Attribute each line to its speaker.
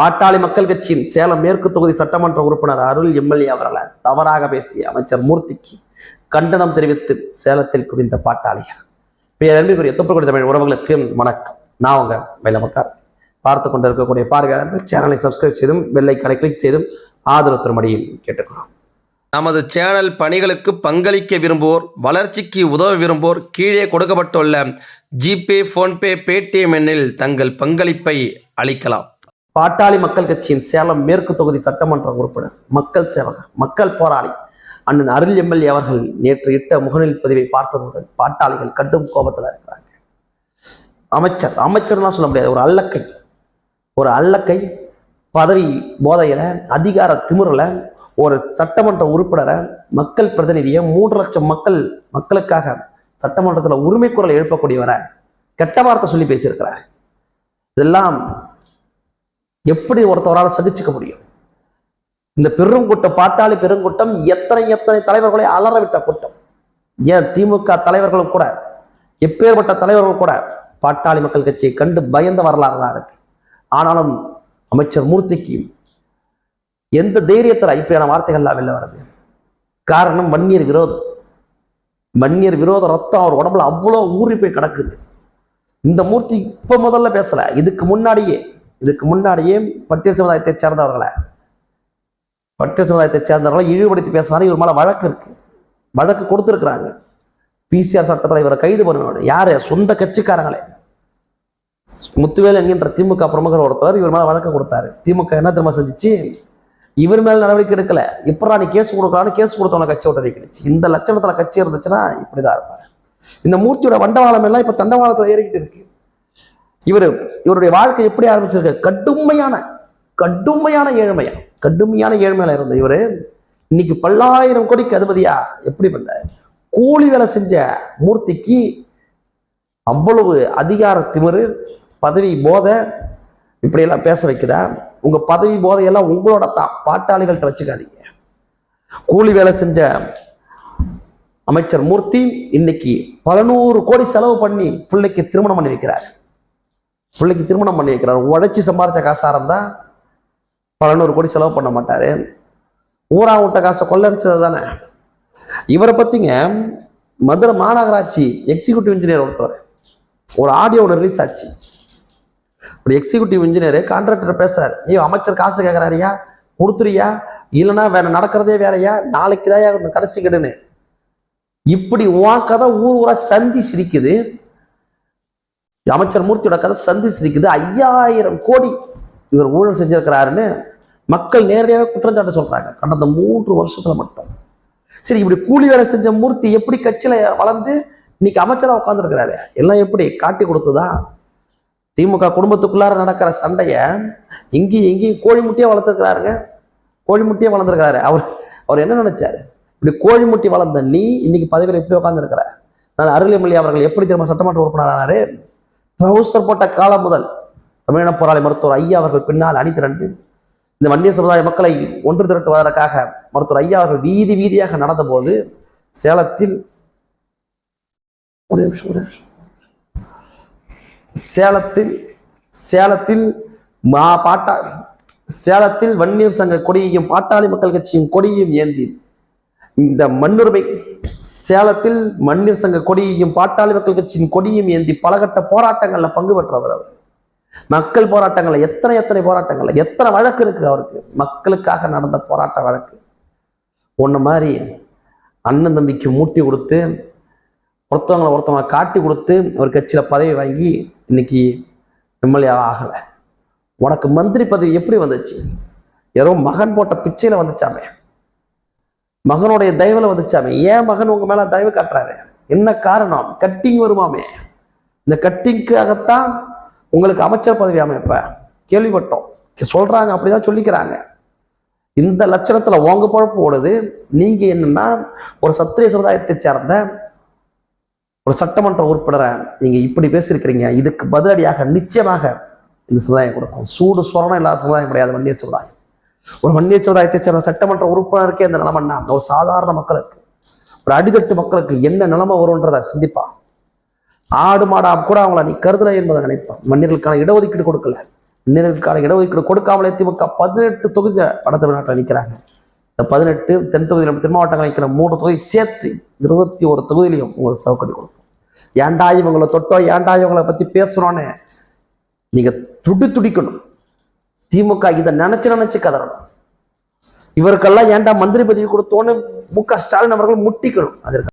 Speaker 1: பாட்டாளி மக்கள் கட்சியின் சேலம் மேற்கு தொகுதி சட்டமன்ற உறுப்பினர் அருள் எம்எல்ஏ அவர்களை தவறாக பேசிய அமைச்சர் மூர்த்திக்கு கண்டனம் தெரிவித்து சேலத்தில் குவிந்த பாட்டாளிகள். பேரன்பிற்குரிய தொப்புக்குடி தமிழ் உறவுகளுக்கு வணக்கம். நான் உங்க மயிலமக்கார் பார்த்து கொண்டிருக்கக்கூடிய பார்வையாளர்கள். சேனலை சப்ஸ்கிரைப் செய்தும் பெல்லைக்கனை கிளிக் செய்தும் ஆதரவு தரும்படியும் கேட்டுக்கிறோம்
Speaker 2: நமது சேனல் பணிகளுக்கு பங்களிக்க விரும்புவோர் வளர்ச்சிக்கு உதவ விரும்புவோர் கீழே கொடுக்கப்பட்டுள்ள ஜிபே ஃபோன்பே பேடிஎம் எண்ணில் தங்கள் பங்களிப்பை அளிக்கலாம்.
Speaker 1: பாட்டாளி மக்கள் கட்சியின் சேலம் மேற்கு தொகுதி சட்டமன்ற உறுப்பினர் மக்கள் சேவகர் மக்கள் போராளி அண்ணன் அருள் எம்எல்ஏ அவர்கள் நேற்று இட்ட முகநூல் பதிவை பார்த்தது முதல் பாட்டாளிகள் கடும் கோபத்தில் இருக்கிறாங்க. அமைச்சர் அமைச்சர்லாம் சொல்ல முடியாது. ஒரு அல்லக்கை ஒரு அல்லக்கை பதவி போதையில அதிகார திமிரில் ஒரு சட்டமன்ற உறுப்பினரை மக்கள் பிரதிநிதியை மூன்று லட்சம் மக்கள் மக்களுக்காக சட்டமன்றத்தில் உரிமை குரல் எழுப்பக்கூடியவரை கெட்ட வார்த்தை சொல்லி பேசியிருக்கிறார். இதெல்லாம் எப்படி ஒருத்தவரால் சகிச்சுக்க முடியும்? இந்த பெருங்கூட்டம் பாட்டாளி பெருங்கூட்டம் எத்தனை எத்தனை தலைவர்களை அலற விட்ட கூட்டம்? ஏன் திமுக தலைவர்களும் கூட எப்பேற்பட்ட தலைவர்கள் கூட பாட்டாளி மக்கள் கட்சியை கண்டு பயந்த வரலாறு தான் இருக்கு. ஆனாலும் அமைச்சர் மூர்த்திக்கு எந்த தைரியத்தில் இப்படியான வார்த்தைகள்லாம் வெளில வருது? காரணம் வன்னியர் விரோதம். வன்னியர் விரோத ரத்தம் அவர் உடம்புல அவ்வளோ ஊறி போய் கிடக்குது. இந்த மூர்த்தி இப்போ முதல்ல பேசலை. இதுக்கு முன்னாடியே இதுக்கு முன்னாடியே பட்டியல் சமுதாயத்தை சேர்ந்தவர்களை பட்டியல் சமுதாயத்தை சேர்ந்தவர்களை இழிவுபடுத்தி பேசினாலும் இவர் மேலே வழக்கு இருக்கு. வழக்கு கொடுத்துருக்குறாங்க. பிசிஆர் சட்டத்தில் இவரை கைது பண்ணணும். யார்? சொந்த கட்சிக்காரங்களே. முத்துவேல் என்கின்ற திமுக பிரமுகர் ஒருத்தர் இவர் மேலே வழக்கு கொடுத்தாரு. திமுக என்ன திரும்ப செஞ்சிச்சு? இவர் மேல நடவடிக்கை எடுக்கல. இப்படா நீ கேஸ் கொடுக்கலான்னு கேஸ் கொடுத்தவன கட்சி விட்டு நீக்கிடுச்சு. இந்த லட்சணத்தில் கட்சி இருந்துச்சுன்னா இப்படிதான் இருப்பாரு. இந்த மூர்த்தியோட வண்டவாளம் எல்லாம் இப்போ தண்டவாளத்தில் ஏறிக்கிட்டு இருக்கு. இவர் இவருடைய வாழ்க்கை எப்படி ஆரம்பிச்சிருக்கு? கடுமையான கடுமையான ஏழ்மையா? கடுமையான ஏழ்மையில இருந்த இவர் இன்னைக்கு பல்லாயிரம் கோடிக்கு அதிபதியா? எப்படி வந்த? கூலி வேலை செஞ்ச மூர்த்திக்கு அவ்வளவு அதிகார திமிரு பதவி போதை இப்படியெல்லாம் பேச வைக்கிற உங்க பதவி போதையெல்லாம் உங்களோட தான். பாட்டாளிகள்கிட்ட வச்சுக்காதீங்க. கூலி வேலை செஞ்ச அமைச்சர் மூர்த்தி இன்னைக்கு பல நூறு கோடி செலவு பண்ணி பிள்ளைக்கு திருமணம் பண்ணி வைக்கிறார். பிள்ளைக்கு திருமணம் பண்ணி வைக்கிறார். உழைச்சி சம்பாரிச்ச காசாக இருந்தால் பல கோடி செலவு பண்ண மாட்டார். ஊரா விட்ட காசை கொள்ளடிச்சது தானே. இவரை பற்றிங்க மதுரை மாநகராட்சி எக்ஸிக்யூட்டிவ் இன்ஜினியர் ஒருத்தவர். ஒரு ஆடியோ ஒன்று ரிலீஸ் ஆச்சு. ஒரு எக்ஸிக்யூட்டிவ் இன்ஜினியர் கான்ட்ராக்டர் பேசுறாரு. ஐயோ அமைச்சர் காசு கேட்குறாரியா கொடுத்துறியா இல்லைன்னா வேற நடக்கிறதே வேறயா நாளைக்கு தான் கடைசி கெடுன்னு. இப்படி உன் கதை ஊர் ஊரா சந்தி சிரிக்குது. அமைச்சர் மூர்த்தியோட கதை சந்தி சிரிக்குது. ஐயாயிரம் கோடி இவர் ஊழல் செஞ்சிருக்கிறாருன்னு மக்கள் நேரடியாக குற்றஞ்சாட்டு சொல்றாங்க. கடந்த மூன்று வருஷத்துல மட்டும். சரி இப்படி கூலி வேலை செஞ்ச மூர்த்தி எப்படி கட்சியில வளர்ந்து இன்னைக்கு அமைச்சரா உட்காந்துருக்கிறாரு எல்லாம் எப்படி? காட்டி கொடுத்ததா? திமுக குடும்பத்துக்குள்ளார நடக்கிற சண்டைய இங்கேயும் எங்கேயும் கோழி முட்டையே வளர்த்துருக்கிறாருங்க. கோழி முட்டையே வளர்ந்துருக்கிறாரு. அவர் அவர் என்ன நினைச்சாரு? இப்படி கோழி முட்டி வளர்ந்த நீ இன்னைக்கு பதவியில் எப்படி உட்காந்துருக்கிற நான் அருள்மொழி அவர்கள் எப்படி திரும்ப சட்டமன்ற உறுப்பினரானாரு? ட்ரௌசர் போட்ட காலம் முதல் தமிழின போராளி மருத்துவர் ஐயா அவர்கள் பின்னால் அணி திரண்டு இந்த வன்னிய சமுதாய மக்களை ஒன்று திரட்டுவதற்காக மருத்துவர் ஐயா அவர்கள் வீதி வீதியாக நடந்தபோது சேலத்தில் ஒரு நிமிஷம் ஒரு நிமிஷம். சேலத்தில் சேலத்தில் மா பாட்டா சேலத்தில் வன்னியர் சங்க கொடியையும் பாட்டாளி மக்கள் கட்சியின் கொடியையும் ஏந்தி இந்த மண்ணுரிமை சேலத்தில் மண்ணீர் சங்க கொடியையும் பாட்டாளி மக்கள் கட்சியின் கொடியையும் ஏந்தி பலகட்ட போராட்டங்களில் பங்கு பெற்றவர் அவர். மக்கள் போராட்டங்களில் எத்தனை எத்தனை போராட்டங்களில் எத்தனை வழக்கு இருக்கு அவருக்கு. மக்களுக்காக நடந்த போராட்ட வழக்கு. ஒன்று மாதிரி அண்ணன் தம்பிக்கு மூட்டி கொடுத்து ஒருத்தவங்களை ஒருத்தவங்களை காட்டி கொடுத்து ஒரு கட்சியில் பதவி வாங்கி இன்னைக்கு எம்எல்ஏ ஆகலை. உனக்கு மந்திரி பதவி எப்படி வந்துச்சு? ஏதோ மகன் போட்ட பிச்சையில் வந்துச்சாமே. மகனுடைய தயவில் வந்துச்சாமே. ஏன் மகன் உங்கள் மேலே தயவு காட்டுறாரு? என்ன காரணம்? கட்டிங் வருமாமே. இந்த கட்டிங்காகத்தான் உங்களுக்கு அமைச்சர் பதவி அமைப்ப. கேள்விப்பட்டோம். சொல்றாங்க அப்படிதான் சொல்லிக்கிறாங்க. இந்த லட்சணத்தில் உங்க பொழப்பு ஓடுது. நீங்கள் என்னன்னா ஒரு சத்திரிய சமுதாயத்தை சேர்ந்த ஒரு சட்டமன்ற உறுப்பினரை நீங்கள் இப்படி பேசியிருக்கிறீங்க. இதுக்கு பதிலடியாக நிச்சயமாக இந்த சமுதாயம் கொடுக்கும். சூடு சொரணம் இல்லாத சமுதாயம் கிடையாது வன்னியர் சமுதாயம். ஒரு வன்னிய சமுதாயத்தை சேர்ந்த சட்டமன்ற உறுப்பினருக்கே இந்த நிலைமைன்னா ஒரு சாதாரண மக்களுக்கு ஒரு அடித்தட்டு மக்களுக்கு என்ன நிலைமை வரும்ன்றதை சிந்திப்பா. ஆடு மாடா கூட அவங்கள நீ கருதலை என்பதை நினைப்பான் மன்னியர்களுக்கான இடஒதுக்கீடு கொடுக்கல. இன்னர்களுக்கான இடஒதுக்கீடு கொடுக்காமலே திமுக பதினெட்டு தொகுதி வட நாட்டில் நிற்கிறாங்க இந்த பதினெட்டு தென் தொகுதியில் தென் மாவட்டங்கள் நிற்கிற மூன்று தொகுதி சேர்த்து இருபத்தி ஒரு தொகுதியிலையும் உங்களுக்கு சவுக்கடி கொடுப்போம். ஏன்டா இவங்களை தொட்டோ ஏன்டா இவங்களை பத்தி பேசுகிறோன்னு நீங்க துடி துடிக்கணும். திமுக இதை நினைச்சு நினைச்சு கதறணும். இவருக்கெல்லாம் ஏன்டா மந்திரி பதவி கொடுத்தோன்னு மு க ஸ்டாலின் அவர்கள் முட்டிக்கணும். அதற்கு